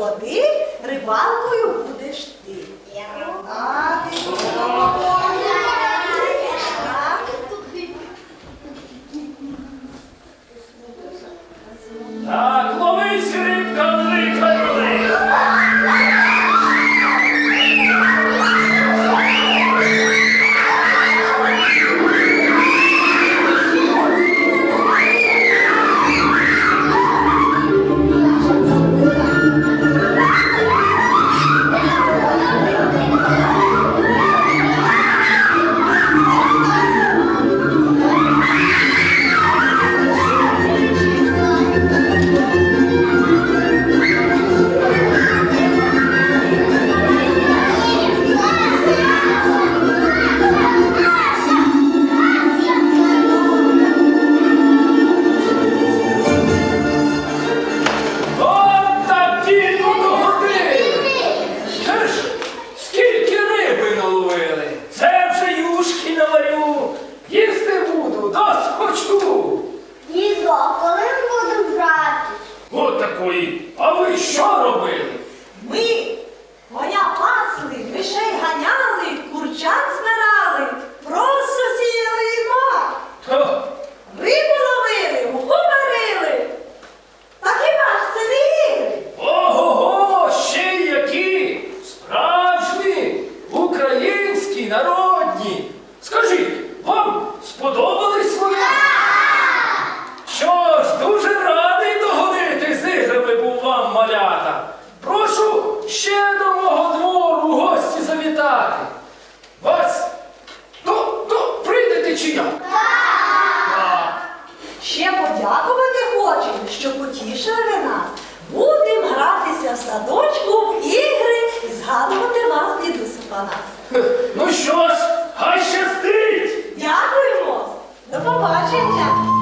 води рибалкою Вас? То, то прийдете чи як? Ще подякувати хочемо, що потішили нас. Будемо гратися в садочку в ігри і згадувати вас, дідусю Панас. Ну що ж, хай щастить! Дякуємо! До побачення!